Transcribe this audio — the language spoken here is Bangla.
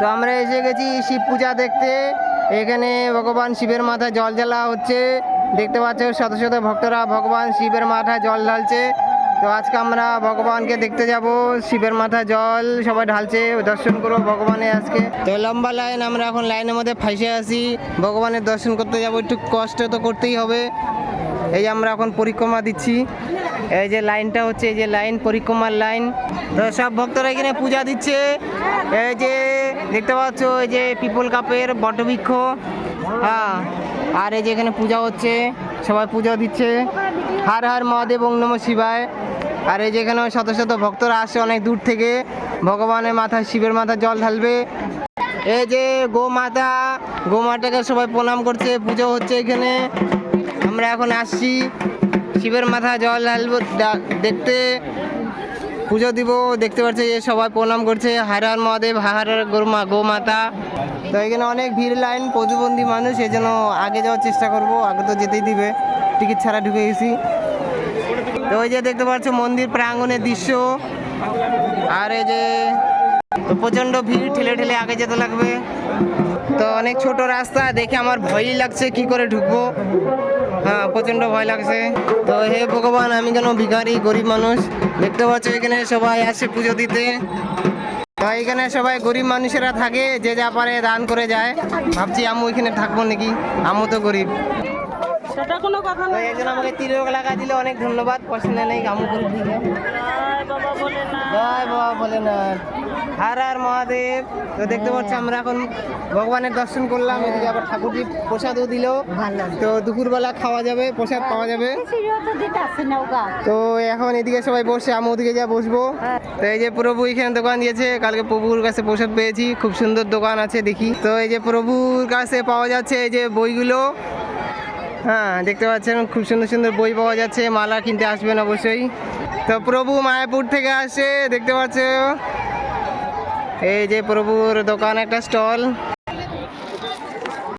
তো আমরা এসে গেছি শিব পূজা দেখতে। এখানে ভগবান শিবের মাথায় জল জ্বালা হচ্ছে। দেখতে পাচ্ছ শত শত ভক্তরা ভগবান শিবের মাথায় জল ঢালছে। তো আজকে আমরা ভগবানকে দেখতে যাব, শিবের মাথায় জল সবাই ঢালছে। দর্শন করব ভগবানের আজকে। তো লম্বা লাইন, আমরা এখন লাইনের মধ্যে ফাঁসে আসি ভগবানের দর্শন করতে যাব, একটু কষ্ট তো করতেই হবে। এই আমরা এখন পরিক্রমা দিচ্ছি। এই যে লাইনটা হচ্ছে, এই যে লাইন, পরিক্রমার লাইন। তো সব ভক্তরা এখানে পূজা দিচ্ছে। এই যে দেখতে পাচ্ছ এই যে পিপল কাপের বটবৃক্ষ। হ্যাঁ আর এই যে এখানে পূজা হচ্ছে, সবাই পূজা দিচ্ছে। হার হার মহাদেব ওং নম শিবায়। আর এই যেখানে শত শত ভক্তরা আসে অনেক দূর থেকে। ভগবানের মাথায় শিবের মাথায় জল ঢালবে। এই যে গো মাতা গো মাতাকে সবাই প্রণাম করছে, পুজো হচ্ছে এখানে। আমরা এখন আসছি, শিবের মাথায় জল ঢালবো দেখতে। পুজো দিব, দেখতে পাচ্ছি যে সবাই প্রণাম করছে। হার হার মহাদেব, হার হার গোমা গো মাতা তো এখানে অনেক ভিড় লাইন, প্রতিবন্ধী মানুষ, এই জন্য আগে যাওয়ার চেষ্টা করব, আগে তো যেতেই দিবে। টিকিট ছাড়া ঢুকে গেছি। তো ওই যে দেখতে পাচ্ছ, মন্দির প্রাঙ্গণের দৃশ্য। আর এই যে প্রচণ্ড ভিড়, ঠেলে ঠেলে আগে যেতে লাগবে। তো অনেক ছোট রাস্তা, দেখে আমার ভয়ই লাগছে, কি করে ঢুকবো। হ্যাঁ প্রচণ্ড ভয় লাগছে। তো হে ভগবান আমি কেন ভিখারি গরিব মানুষ? দেখতে পাচ্ছ এখানে সবাই আসে পুজো দিতে। তো এখানে সবাই গরিব মানুষেরা থাকে যে যা পারে দান করে যায়। ভাবছি আমু এখানে থাকব নাকি? আমু তো গরিব। সেটা কোনো কথা না একজন আমাকে তিলক লাগা দিলে অনেক ধন্যবাদ। পছন্দ নেই আমু গরিব জয় বাবা বলে না জয় বাবা ভোলেনাথ। হার হার মহাদেব। তো দেখতে পাচ্ছি আমরা এখন ভগবানের দর্শন করলাম এদিকে আবার ঠাকুরজি প্রসাদও দিল। তো দুপুরবেলা খাওয়া যাবে প্রসাদ পাওয়া যাবে। তো এখন এদিকে সবাই বসে আমি ওদিকে যা বসবো। তো এই যে প্রভু এখানে দোকান দিয়েছে কালকে প্রভুর কাছে প্রসাদ পেয়েছি খুব সুন্দর দোকান আছে দেখি। তো এই যে প্রভুর কাছে পাওয়া যাচ্ছে এই যে বইগুলো। হ্যাঁ দেখতে পাচ্ছেন খুব সুন্দর সুন্দর বই পাওয়া যাচ্ছে মালা কিনতে আসবেন অবশ্যই। তো প্রভু মায়াপুর থেকে আসে দেখতে পাচ্ছ। এই যে প্রভুর দোকান একটা স্টল।